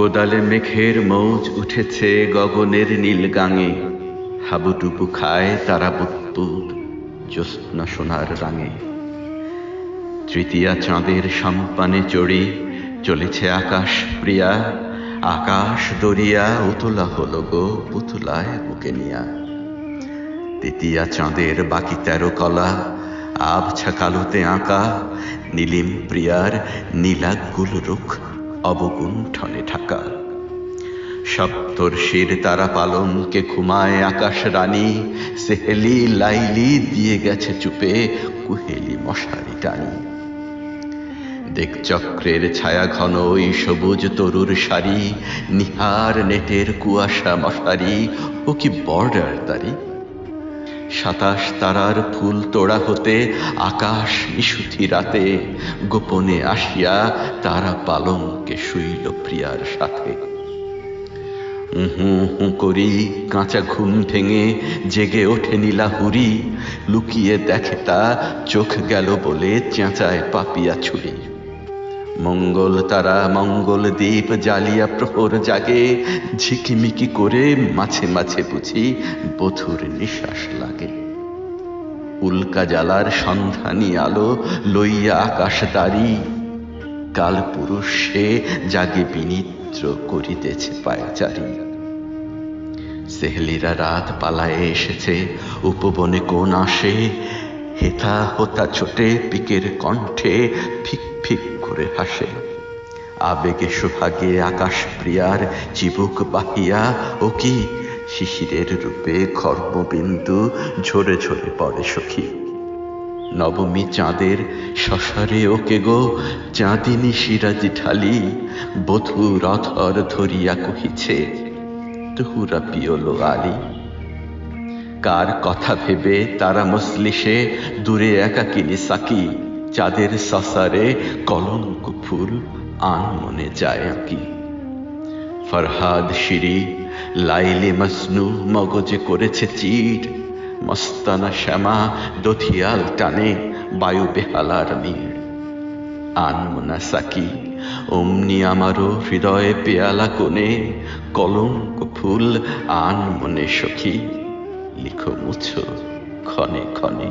কোদালে মেঘের মৌজ উঠেছে গগনের নীল গাঙে হাবুডুবু খায় তারা বুৎপুর জ্যোৎস্না সোনার রাঙে। তৃতীয়া চাঁদের সম্পানে চড়ি চলেছে আকাশ প্রিয়া। আকাশ দরিয়া, উতলা হলো গো পুতুলায় বুকে নিয়া। তৃতীয়া চাঁদের বাকি তেরো কলা, আবছা কালোতে আঁকা, নীলিম প্রিয়ার নীলাগুল রুখ। অবগুণ্ঠনে ঢাকা সপ্তর্ষির তারা পালনকে ঘুমায় আকাশ রানী, সেহেলি লাইলি দিয়ে গেছে চুপে কুহেলি মশারি টানি। দেখ চক্রের ছায়া ঘন ওই সবুজ তরুর শাড়ি, নিহার নেটের কুয়াশা মশারি, ও কি বর্ডার তারি সাতাশ তারার ফুল তোড়া হতে আকাশ নিশুথি রাতে গোপনে আসিয়া তারা পালঙ্কে শুইল প্রিয়ার সাথে। উহু হু করি কাঁচা ঘুম ভেঙে জেগে ওঠে নীলা হুরি লুকিয়ে দেখে তা চোখ গেল বলে চেঁচায় পাপিয়া ছুরি। মঙ্গল তারা মঙ্গল দ্বীপ জ্বালিয়া প্রহর জাগে। ঝিকিমিকি করে মাঝে মাঝে বুঝি বধুর নিঃশ্বাস লাগে। উল্কা জ্বালার সন্ধানী আলো লইয়া আকাশ দাঁড়ি। কাল পুরুষ সে জাগে বিনিদ্র করিতেছে পায়াচারী। সেহলিরা রাত পালায়ে এসেছে, উপবনে কোন আসে? হেথা হোতা ছোটে পিকের কণ্ঠে ফিক ফিক করে হাসে। আবেগে সোহাগে আকাশ প্রিয়ার চিবুক বাহিয়া, ও কি শিশিরের রূপে খর্মবিন্দু ঝরে ঝরে পড়ে সখী। নবমী চাঁদের শশারে ওকে গো, চাঁদিনী সিরাজি ঢালি, বধূ রথর ধরিয়া কহিছে, তুহুরা পিয়লো আলী কার কথা ভেবে তারা মসলিসে দূরে একাকিনী সাকি, চাঁদের সসারে কলঙ্ক ফুল আন মনে যায় আঁকি। ফরহাদ শিরি, লাইলে মসনু মগজে করেছে চির মস্তানা শ্যামা দথিয়াল টানে বায়ু বেহালার নীড় আনমনা সাকি, অমনি আমারও হৃদয়ে পেয়ালা কোণে কলঙ্ক ফুল আন মনে সখী। লিখো মুছো ক্ষণে ক্ষণে।